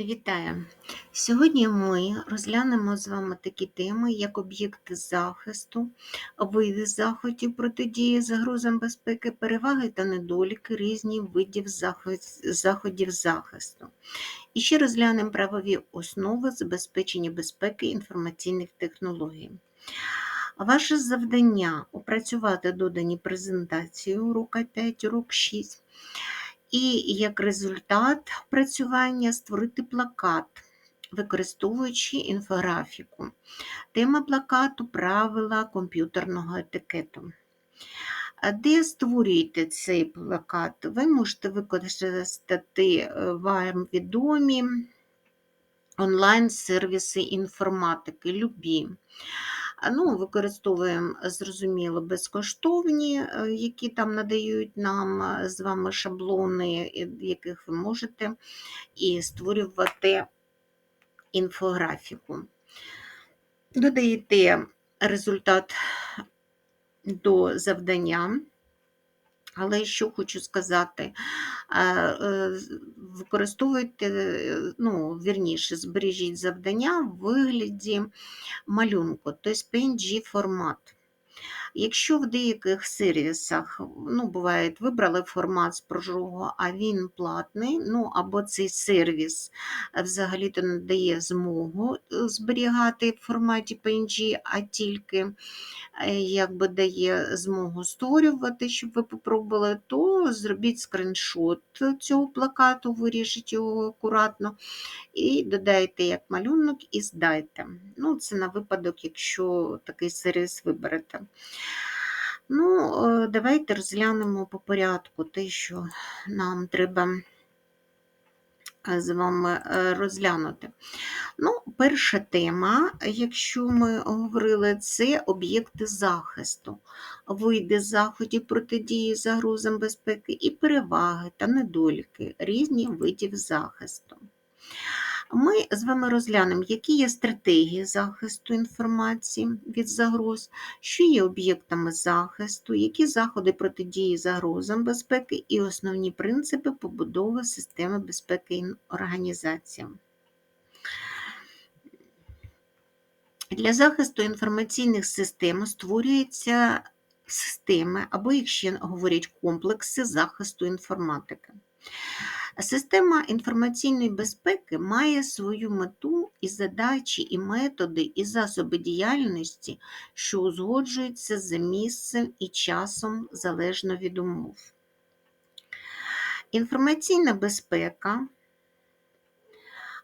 Вітаю! Сьогодні ми розглянемо з вами такі теми, як об'єкти захисту, види заходів протидії загрозам безпеки, переваги та недоліки різних видів заходів захисту. І ще розглянемо правові основи забезпечення безпеки інформаційних технологій. Ваше завдання опрацювати додані презентації урока 5, урок 6 і як результат працювання створити плакат, використовуючи інфографіку. Тема плакату правила комп'ютерного етикету. Де створюєте цей плакат? Ви можете використати е, вам відомі онлайн-сервіси інформатики, любі. Ну, Використовуємо, зрозуміло, безкоштовні, е, які там надають нам е, з вами шаблони, яких ви можете і створювати інфографіку. Додаєте результат до завдання. Але що хочу сказати, е, використовуйте, ну, вірніше, збережіть завдання в вигляді малюнку, тобто PNG формат. Якщо в деяких сервісах, ну, буває, вибрали формат з прожогу, а він платний, ну, або цей сервіс взагалі-то не дає змогу е, зберігати в форматі PNG, а тільки Е, якби дає змогу створювати, щоб ви попробували, то зробіть скриншот цього плакату, виріжіть його акуратно і додайте як малюнок і здайте. Ну, Це на випадок, якщо такий сервіс виберете. Ну, е, Давайте розглянемо по порядку те, що нам треба з вами е, розглянути. Ну, Перша тема, якщо ми говорили, це об'єкти захисту, види заходів протидії загрозам безпеки і переваги та недоліки різних видів захисту. Ми з вами розглянемо, які є стратегії захисту інформації від загроз, що є об'єктами захисту, які заходи протидії загрозам безпеки і основні принципи побудови системи безпеки організації. Для захисту інформаційних систем створюються системи, або, якщо говорять комплекси захисту інформатики. Система інформаційної безпеки має свою мету і задачі, і методи, і засоби діяльності, що узгоджуються за місцем і часом залежно від умов. Інформаційна безпека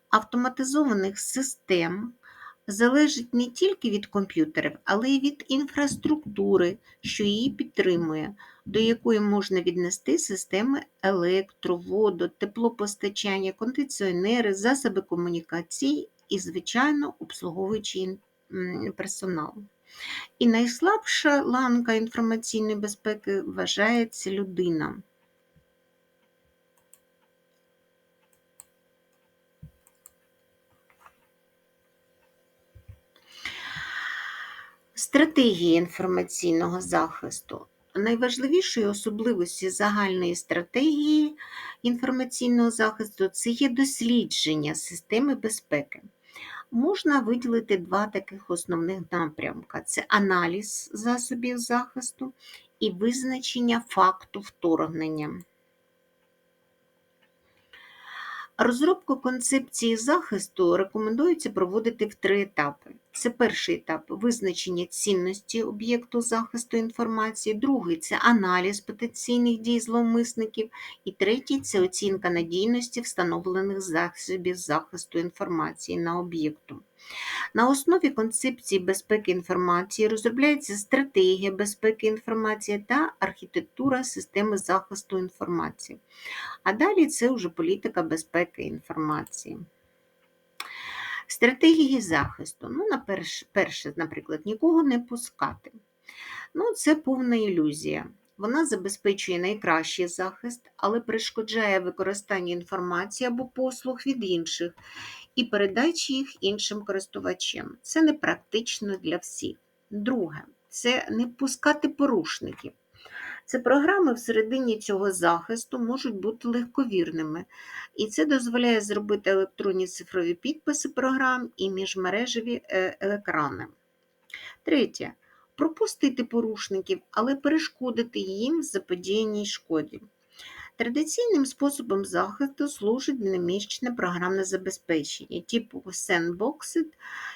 автоматизованих систем залежить не тільки від комп'ютерів, але й від інфраструктури, що її підтримує, до якої можна віднести системи електро, воду, теплопостачання, кондиціонери, засоби комунікацій і, звичайно, обслуговуючий персонал. І найслабша ланка інформаційної безпеки вважається людина. Стратегії інформаційного захисту. Найважливішою особливості загальної стратегії інформаційного захисту це є дослідження системи безпеки. Можна виділити два таких основних напрямка: це аналіз засобів захисту і визначення факту вторгнення. Розробку концепції захисту рекомендується проводити в три етапи. Це перший етап визначення цінності об'єкту захисту інформації, другий це аналіз потенційних дій зловмисників, і третій це оцінка надійності встановлених засобів захисту інформації на об'єкту. На основі концепції безпеки інформації розробляється стратегія безпеки інформації та архітектура системи захисту інформації. А далі це вже політика безпеки інформації. Стратегії захисту. Ну, на перше, наприклад, нікого не пускати. Ну, Це повна ілюзія. Вона забезпечує найкращий захист, але перешкоджає використанню інформації або послуг від інших і передачі їх іншим користувачам. Це не практично для всіх. Друге, це не пускати порушників. Це програми всередині цього захисту можуть бути легковірними, і це дозволяє зробити електронні цифрові підписи програм і міжмережеві е, екрани. Третє. Пропустити порушників, але перешкодити їм заподіяній шкоді. Традиційним способом захисту служить динамічне програмне забезпечення типу Sandboxed,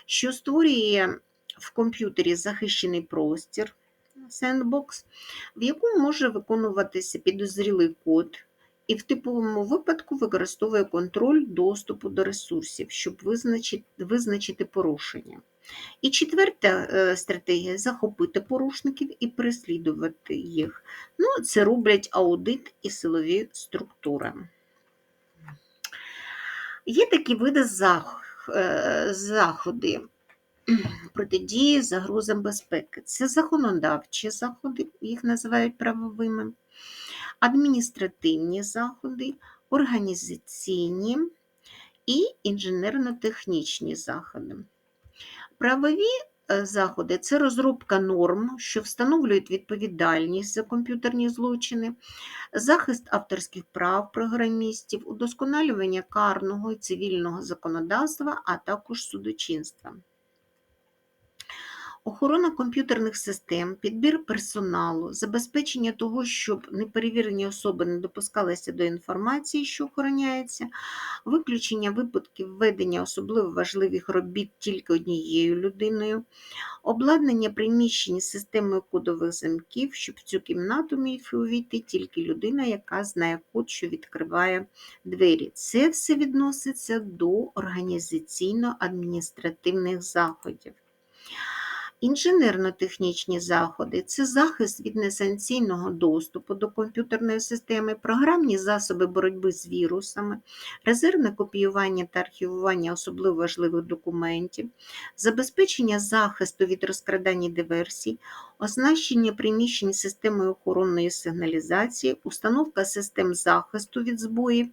що створює в комп'ютері захищений простір Sandbox, в якому може виконуватися підозрілий код, і в типовому випадку використовує контроль доступу до ресурсів, щоб визначити, визначити порушення. І четверта е, стратегія захопити порушників і переслідувати їх. Ну, Це роблять аудит і силові структури. Є такі види е, заходи протидії загрозам безпеки. Це законодавчі заходи, їх називають правовими, адміністративні заходи, організаційні і інженерно-технічні заходи. Правові е, заходи це розробка норм, що встановлюють відповідальність за комп'ютерні злочини, захист авторських прав програмістів, удосконалювання карного і цивільного законодавства, а також судочинства. Охорона комп'ютерних систем, підбір персоналу, забезпечення того, щоб неперевірені особи не допускалися до інформації, що охороняється, виключення випадків ведення особливо важливих робіт тільки однією людиною, обладнання приміщень системою кодових замків, щоб в цю кімнату міг увійти тільки людина, яка знає код, що відкриває двері. Це все відноситься до організаційно-адміністративних заходів. Інженерно-технічні заходи це захист від несанкційного доступу до комп'ютерної системи, програмні засоби боротьби з вірусами, резервне копіювання та архівування особливо важливих документів, забезпечення захисту від розкрадання диверсій, оснащення приміщень системою охоронної сигналізації, установка систем захисту від збоїв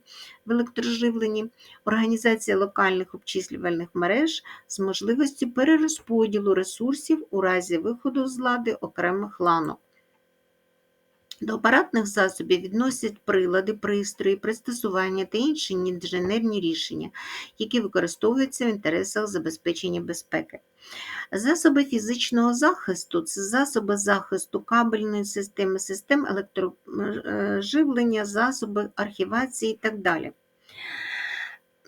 в електроживленні, організація локальних обчислювальних мереж з можливістю перерозподілу ресурсів у разі виходу з лади окремих ланок. До апаратних засобів відносять прилади, пристрої, пристосування та інші інженерні рішення, які використовуються в інтересах забезпечення безпеки. Засоби фізичного захисту це засоби захисту кабельної системи, систем електроживлення, засоби архівації і так далі.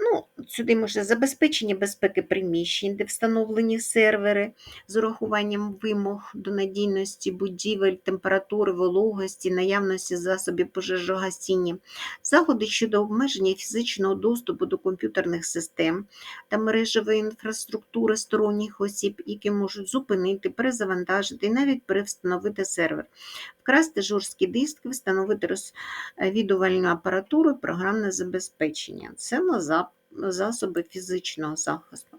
Ну, Сюди можна забезпечення безпеки приміщень, де встановлені сервери з урахуванням вимог до надійності будівель, температури, вологості, наявності засобів пожежогасіння, заходи щодо обмеження фізичного доступу до комп'ютерних систем та мережевої інфраструктури сторонніх осіб, які можуть зупинити, перезавантажити і навіть перевстановити сервер, вкрасти жорсткий диск, встановити розвідувальну апаратуру і програмне забезпечення. Це на засоби фізичного захисту.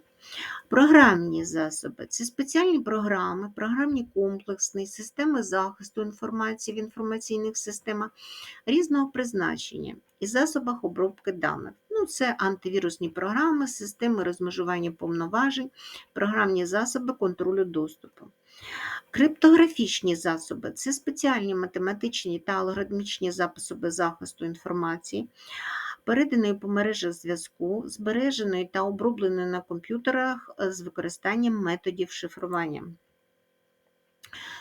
Програмні засоби це спеціальні програми, програмні комплексні, системи захисту інформації в інформаційних системах різного призначення і засобах обробки даних. Ну, Це антивірусні програми, системи розмежування повноважень, програмні засоби контролю доступу. Криптографічні засоби це спеціальні математичні та алгоритмічні засоби захисту інформації переданої по мережах зв'язку, збереженої та обробленої на комп'ютерах е, з використанням методів шифрування.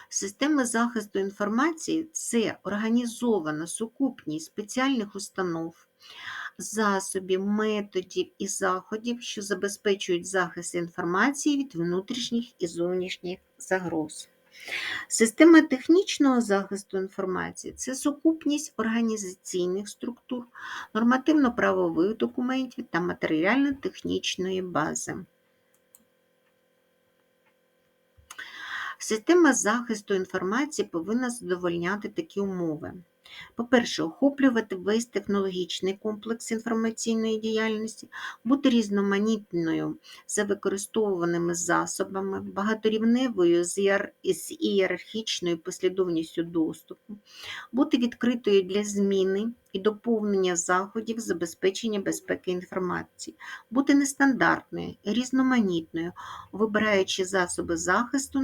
Системи захисту інформації це організована сукупність спеціальних установ, засобів, методів і заходів, що забезпечують захист інформації від внутрішніх і зовнішніх загроз. Система технічного захисту інформації це сукупність організаційних структур, нормативно-правових документів та матеріально-технічної бази. Система захисту інформації повинна задовольняти такі умови. По-перше, охоплювати весь технологічний комплекс інформаційної діяльності, бути різноманітною за використовуваними засобами, багаторівневою з ієрархічною послідовністю доступу, бути відкритою для зміни і доповнення заходів забезпечення безпеки інформації, бути нестандартною, різноманітною, вибираючи засоби захисту,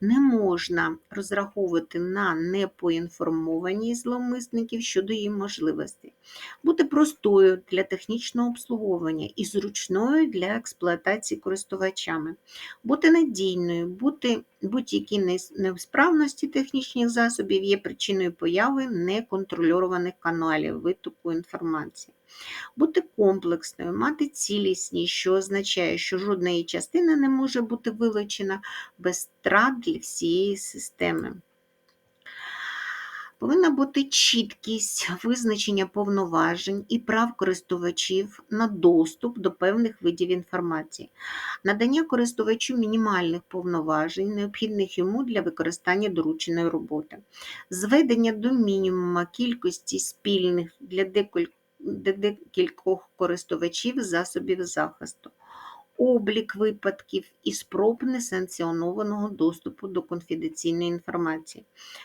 не можна розраховувати на непоінформованість зловмисників щодо її можливостей, бути простою для технічного обслуговування і зручною для експлуатації користувачами, бути надійною, бути будь-які невсправності технічних засобів є причиною появи неконтрольованих каналів витоку інформації. Бути комплексною, мати цілісність, що означає, що жодна її частина не може бути вилучена без втрат для всієї системи. Повинна бути чіткість визначення повноважень і прав користувачів на доступ до певних видів інформації, надання користувачу мінімальних повноважень, необхідних йому для використання дорученої роботи, зведення до мінімума кількості спільних для декіль- для декількох користувачів засобів захисту, облік випадків і спроб несанкціонованого доступу до конфіденційної інформації,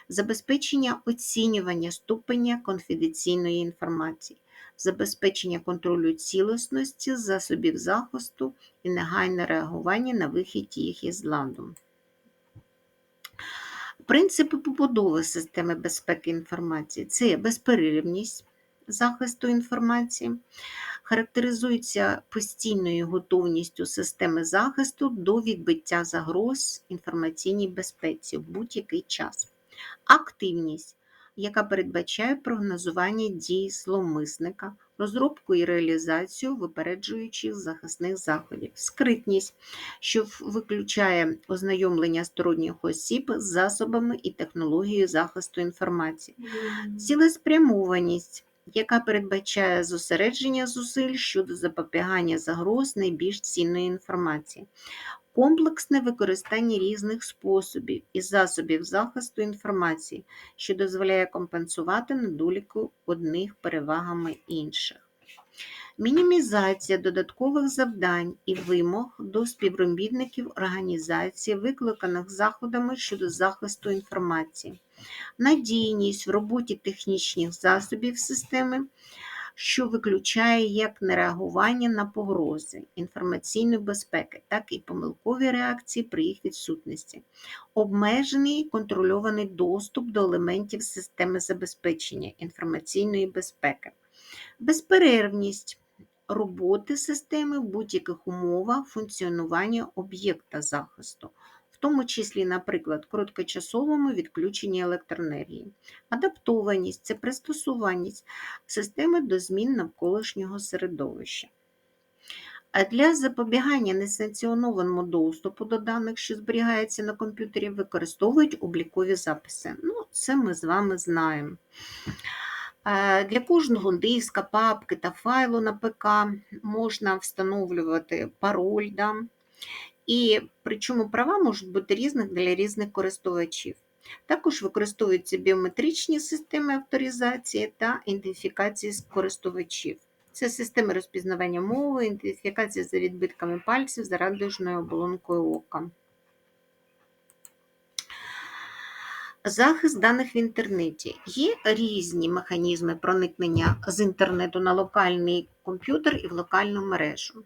забезпечення оцінювання ступеня конфіденційної інформації, забезпечення контролю цілісності засобів захисту і негайне реагування на вихід їх із ладу. Принципи побудови системи безпеки інформації це безперервність захисту інформації, характеризується постійною готовністю системи захисту до відбиття загроз інформаційній безпеці в будь-який час. Активність, яка передбачає прогнозування дій зловмисника, розробку і реалізацію випереджуючих захисних заходів, скритність, що виключає ознайомлення сторонніх осіб з засобами і технологією захисту інформації, цілеспрямованість, яка передбачає зосередження зусиль щодо запобігання загроз найбільш цінної інформації, комплексне використання різних способів і засобів захисту інформації, що дозволяє компенсувати недоліку одних перевагами інших. Мінімізація додаткових завдань і вимог до співробітників організації, викликаних заходами щодо захисту інформації, надійність в роботі технічних засобів системи, що виключає як нереагування на погрози інформаційної безпеки, так і помилкові реакції при їх відсутності, обмежений контрольований доступ до елементів системи забезпечення інформаційної безпеки, безперервність роботи системи в будь-яких умовах функціонування об'єкта захисту, в тому числі, наприклад, короткочасовому відключенні електроенергії. Адаптованість це пристосуваність системи до змін навколишнього середовища. А для запобігання несанкціонованому доступу до даних, що зберігаються на комп'ютері, використовують облікові записи. Ну, це ми з вами знаємо. Е, Для кожного диска, папки та файлу на ПК можна встановлювати пароль, да? і причому права можуть бути різних для різних користувачів. Також використовуються біометричні системи авторизації та ідентифікації користувачів. Це системи розпізнавання мови, ідентифікація за відбитками пальців за радужною оболонкою ока. Захист даних в інтернеті. Є різні механізми проникнення з інтернету на локальний комп'ютер і в локальну мережу.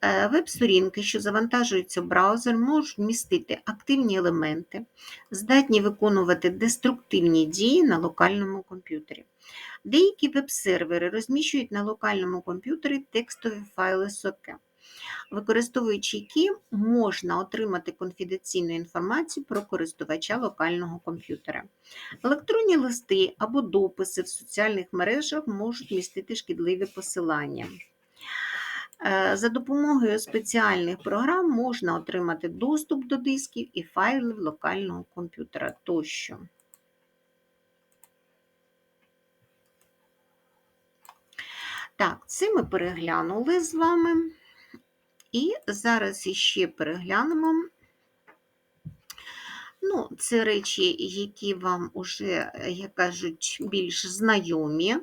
Е, Веб-сторінки, що завантажуються в браузер, можуть містити активні елементи, здатні виконувати деструктивні дії на локальному комп'ютері. Деякі веб-сервери розміщують на локальному комп'ютері текстові файли соке, використовуючи які можна отримати конфіденційну інформацію про користувача локального комп'ютера. Електронні листи або дописи в соціальних мережах можуть містити шкідливі посилання. Е, За допомогою спеціальних програм можна отримати доступ до дисків і файлів локального комп'ютера тощо. Так, це ми переглянули з вами. І зараз ще переглянемо. Ну, Це речі, які вам уже, як кажуть, більш знайомі,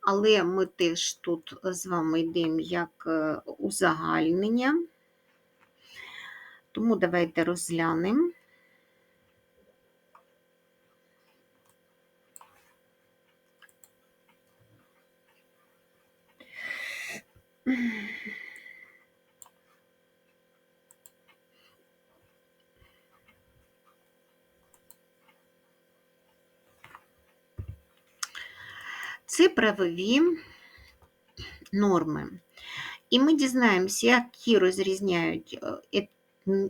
але ми теж тут з вами йдемо як е, узагальнення. Тому давайте розглянемо. Mm-hmm. Це правові норми. І ми дізнаємося, які розрізняють е,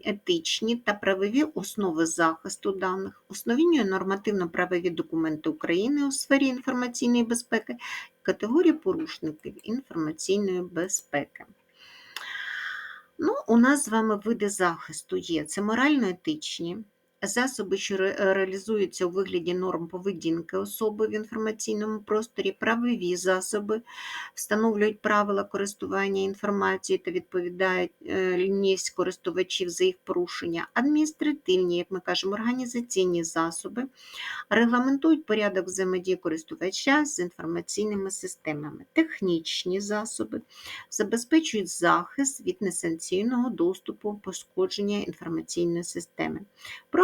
етичні та правові основи захисту даних, основні нормативно-правові документи України у сфері інформаційної безпеки, категорії порушників інформаційної безпеки. Ну, у нас з вами види захисту є: це морально-етичні, засоби, що ре- реалізуються у вигляді норм поведінки особи в інформаційному просторі, правові засоби, встановлюють правила користування інформацією та відповідають е, користувачів за їх порушення, адміністративні, як ми кажемо, організаційні засоби, регламентують порядок взаємодії користувача з інформаційними системами, технічні засоби забезпечують захист від несанкційного доступу пошкодження інформаційної системи.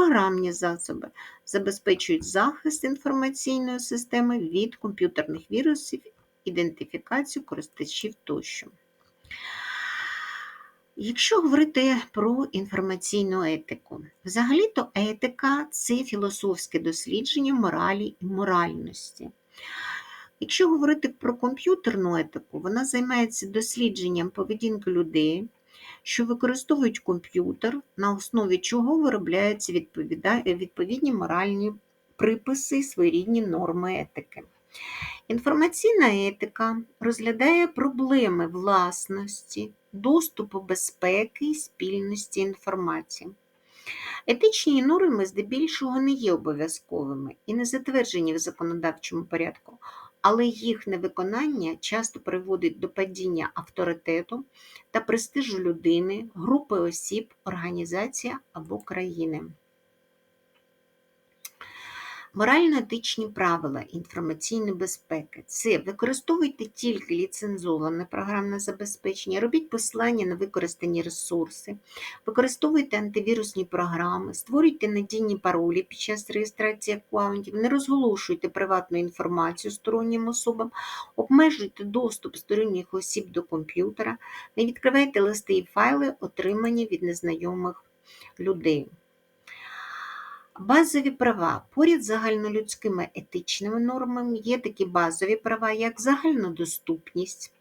Програмні засоби забезпечують захист інформаційної системи від комп'ютерних вірусів, ідентифікацію користувачів тощо. Якщо говорити про інформаційну етику, взагалі-то етика це філософське дослідження моралі і моральності. Якщо говорити про комп'ютерну етику, вона займається дослідженням поведінки людей, що використовують комп'ютер, на основі чого виробляються відповідні моральні приписи своєрідні норми етики. Інформаційна етика розглядає проблеми власності, доступу безпеки і спільності інформації. Етичні норми здебільшого не є обов'язковими і не затверджені в законодавчому порядку, але їх невиконання часто приводить до падіння авторитету та престижу людини, групи осіб, організації або країни. Морально-етичні правила інформаційної безпеки це використовуйте тільки ліцензоване програмне забезпечення, робіть посилання на використані ресурси, використовуйте антивірусні програми, створюйте надійні паролі під час реєстрації аккаунтів, не розголошуйте приватну інформацію стороннім особам, обмежуйте доступ сторонніх осіб до комп'ютера, не відкривайте листи і файли, отримані від незнайомих людей. Базові права. Поряд з загальнолюдськими етичними нормами є такі базові права, як загальнодоступність,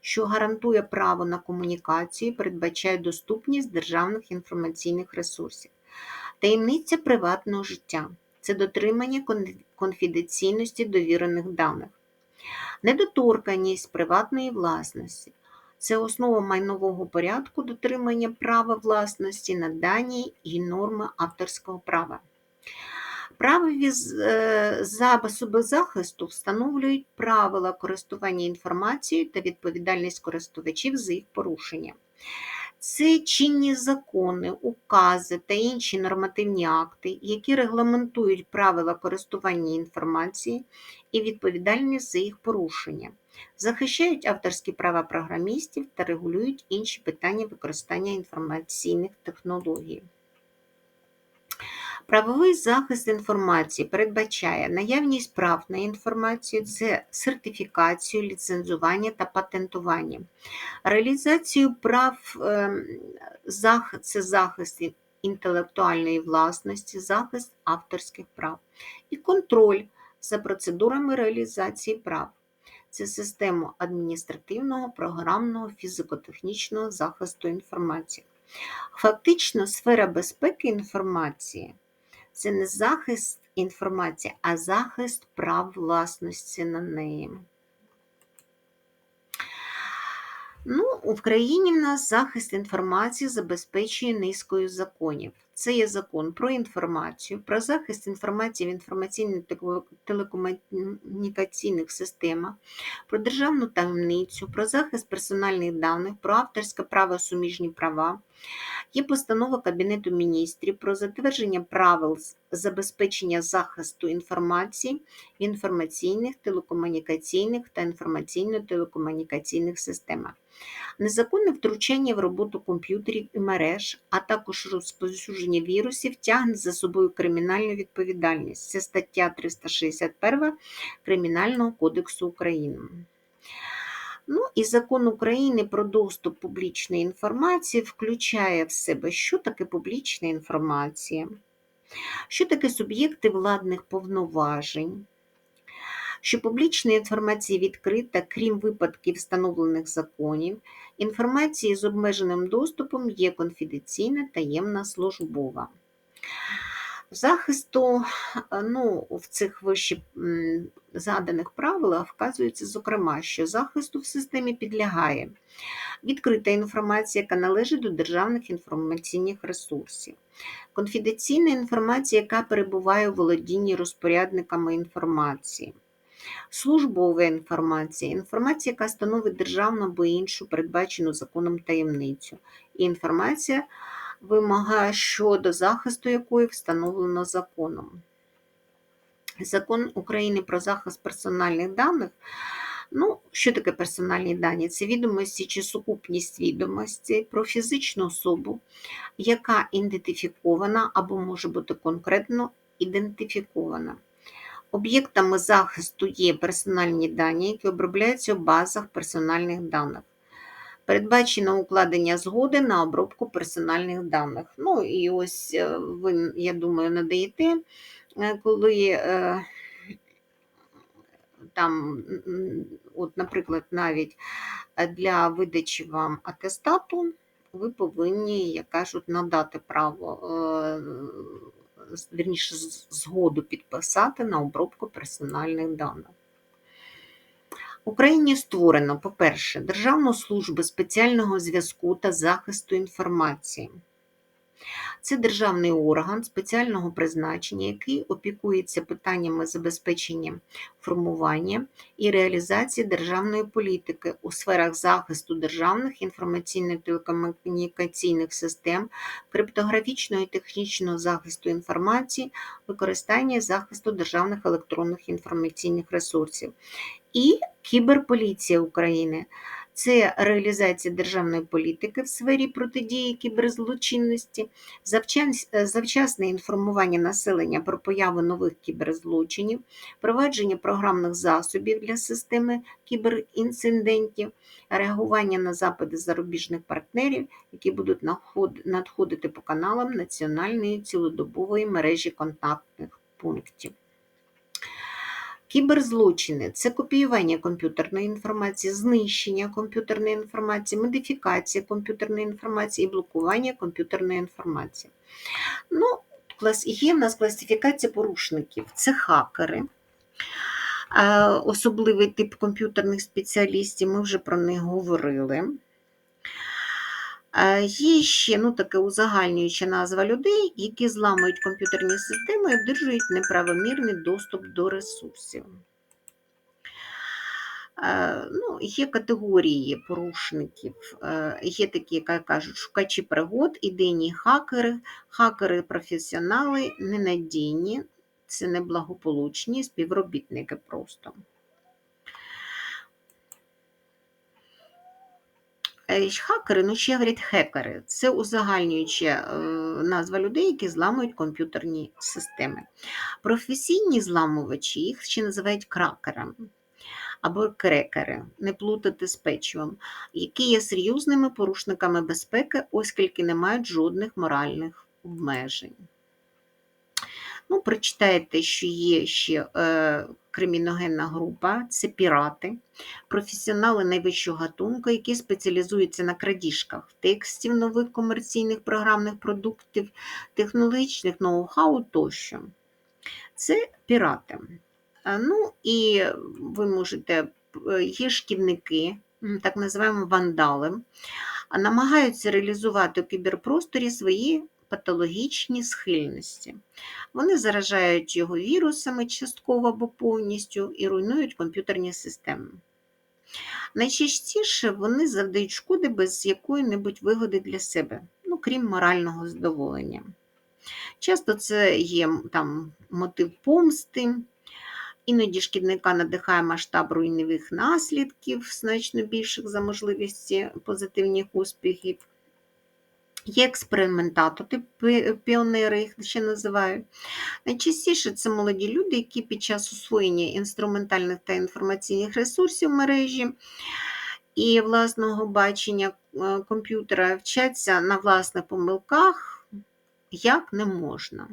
що гарантує право на комунікацію, передбачає доступність державних інформаційних ресурсів, таємниця приватного життя це дотримання конфіденційності довірених даних, недоторканність приватної власності. Це основа майнового порядку дотримання права власності на дані і норми авторського права. Правові е, засоби захисту встановлюють правила користування інформацією та відповідальність користувачів за їх порушення. Це чинні закони, укази та інші нормативні акти, які регламентують правила користування інформацією і відповідальність за їх порушення, захищають авторські права програмістів та регулюють інші питання використання інформаційних технологій. Правовий захист інформації передбачає наявність прав на інформацію, це сертифікацію, ліцензування та патентування, реалізацію прав ем, це захист інтелектуальної власності, захист авторських прав і контроль за процедурами реалізації прав. Це система адміністративного, програмного, фізико-технічного захисту інформації. Фактично, сфера безпеки інформації це не захист інформації, а захист прав власності на неї. Ну, в країні в нас захист інформації забезпечує низкою законів. Це є закон про інформацію, про захист інформації в інформаційно-телекомунікаційних системах, про державну таємницю, про захист персональних даних, про авторське право суміжні права. Є постанова Кабінету міністрів про затвердження правил забезпечення захисту інформації в інформаційних, телекомунікаційних та інформаційно-телекомунікаційних системах. Незаконне втручання в роботу комп'ютерів і мереж, а також розповсюдження вірусів тягне за собою кримінальну відповідальність. Це стаття 361 Кримінального кодексу України. Ну і закон України про доступ публічної інформації включає в себе, що таке публічна інформація, що таке суб'єкти владних повноважень, що публічна інформація відкрита, крім випадків встановлених законів, інформація з обмеженим доступом є конфіденційна, таємна, службова. Захисту е, ну, в цих вище заданих правилах вказується, зокрема, що захисту в системі підлягає відкрита інформація, яка належить до державних інформаційних ресурсів, конфіденційна інформація, яка перебуває у володінні розпорядниками інформації. Службова інформація інформація, яка становить державну або іншу передбачену законом таємницю. І інформація вимога щодо захисту якої встановлено законом. Закон України про захист персональних даних. Ну, що таке персональні дані? Це відомості чи сукупність відомостей про фізичну особу, яка ідентифікована або може бути конкретно ідентифікована. Об'єктами захисту є персональні дані, які обробляються в базах персональних даних. Передбачено укладення згоди на обробку персональних даних. Ну і ось е, ви, я думаю, надаєте, е, коли е, там, от, наприклад, навіть для видачі вам атестату, ви повинні, як кажуть, надати право, вірніше, згоду підписати на обробку персональних даних. Україні створено, по-перше, Державну службу спеціального зв'язку та захисту інформації. Це державний орган спеціального призначення, який опікується питаннями забезпечення формування і реалізації державної політики у сферах захисту державних інформаційно-телекомунікаційних систем, криптографічного і технічного захисту інформації, використання захисту державних електронних інформаційних ресурсів. І Кіберполіція України це реалізація державної політики в сфері протидії кіберзлочинності, завчасне інформування населення про появу нових кіберзлочинів, провадження програмних засобів для системи кіберінцидентів, реагування на запити зарубіжних партнерів, які будуть надходити по каналам національної цілодобової мережі контактних пунктів. Кіберзлочини це копіювання комп'ютерної інформації, знищення комп'ютерної інформації, модифікація комп'ютерної інформації і блокування комп'ютерної інформації. Ну, Є в нас класифікація порушників. Це хакери, е, особливий тип комп'ютерних спеціалістів, ми вже про них говорили. Е, є ще ну, таке узагальнююча назва людей, які зламують комп'ютерні системи і одержують неправомірний доступ до ресурсів. Е, ну, Є категорії порушників, е, є такі, як кажуть, шукачі пригод, ідейні хакери, хакери-професіонали, ненадійні, це неблагополучні співробітники просто. Хакери, ну ще говорять хекери. Це узагальнююча е, назва людей, які зламують комп'ютерні системи. Професійні зламувачі їх ще називають кракерами або крекери, не плутати з печивом, які є серйозними порушниками безпеки, оскільки не мають жодних моральних обмежень. Ну, Прочитайте, що є ще е, криміногенна група це пірати, професіонали найвищого гатунку, які спеціалізуються на крадіжках текстів нових комерційних програмних продуктів, технологічних ноу-хау тощо. Це пірати. Ну і ви можете, е, є шкідники, так називаємо вандали, намагаються реалізувати у кіберпросторі свої патологічні схильності. Вони заражають його вірусами частково або повністю і руйнують комп'ютерні системи. Найчастіше вони завдають шкоди без якої-небудь вигоди для себе, ну, крім морального задоволення. Часто це є там, мотив помсти, іноді шкідника надихає масштаб руйнівих наслідків, значно більших за можливості позитивних успіхів. Є експериментатори, піонери їх ще називають. Найчастіше це молоді люди, які під час освоєння інструментальних та інформаційних ресурсів мережі і власного бачення е, комп'ютера, вчаться на власних помилках як не можна.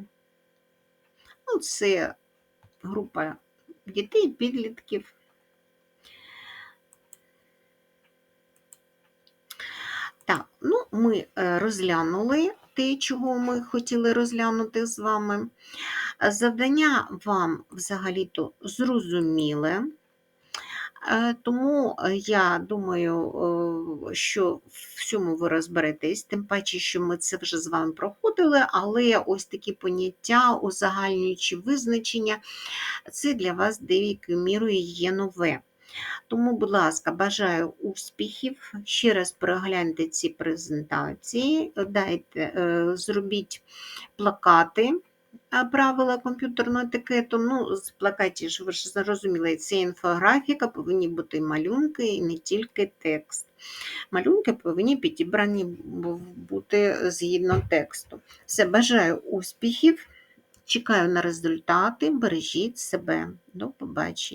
Ну, це група дітей, підлітків. Так, ну, ми е, розглянули те, чого ми хотіли розглянути з вами. Е, Завдання вам взагалі-то зрозуміле. Е, Тому я думаю, що в цьому ви розберетесь, тим паче, що ми це вже з вами проходили, але ось такі поняття, узагальнюючі визначення, це для вас деякою мірою є нове. Тому, будь ласка, бажаю успіхів. Ще раз перегляньте ці презентації, дайте, е, зробіть плакати. Правила комп'ютерного етикету. Ну, з плакатів, ви ж зрозуміли, це інфографіка, повинні бути малюнки і не тільки текст. Малюнки повинні підібрані бути згідно тексту. Все, бажаю успіхів, чекаю на результати, бережіть себе. До побачення.